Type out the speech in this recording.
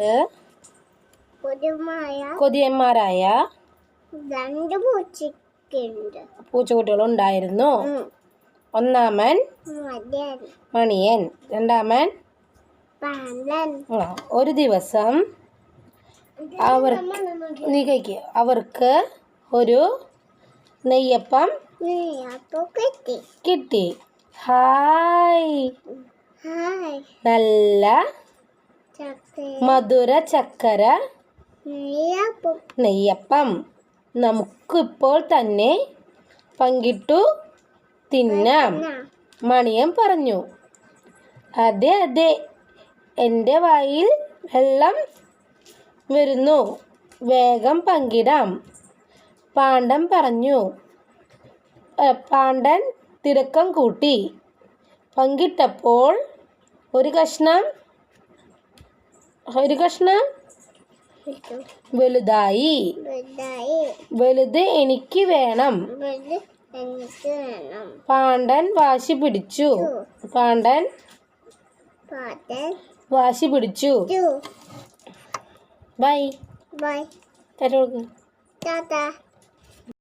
കാലത്ത് കൊതിയന്മാരായ രണ്ട് പൂച്ചക്കുണ്ട് ഉണ്ടായിരുന്നു ഒന്നാമൻ മണിയൻ. രണ്ടാമൻ ഒരു ദിവസം അവർ നീ കഴിക്കുക അവർക്ക് ഒരു നെയ്യപ്പം കിട്ടി. കിട്ടി. ഹായ്. നല്ല മധുര ചക്കര. നെയ്യപ്പം. നമുക്കിപ്പോൾ തന്നെ പങ്കിട്ടു തിന്നാം. മണിയൻ പറഞ്ഞു. അതെ അതെ. എന്റെ വായിൽ വെള്ളം വരുന്നു. വേഗം പങ്കിടാം. പാണ്ഡൻ പറഞ്ഞു. പാണ്ഡൻ തിരക്കം കൂട്ടി. പങ്കിട്ടപ്പോൾ ഒരു കഷ്ണം ഒരു കഷ്ണം? വലുതായി. വലുത് എനിക്ക് വേണം. പാണ്ഡൻ വാശി പിടിച്ചു. പാണ്ഡൻ വാശി പിടിച്ചു. ബൈ. ബൈ. ടാറ്റ.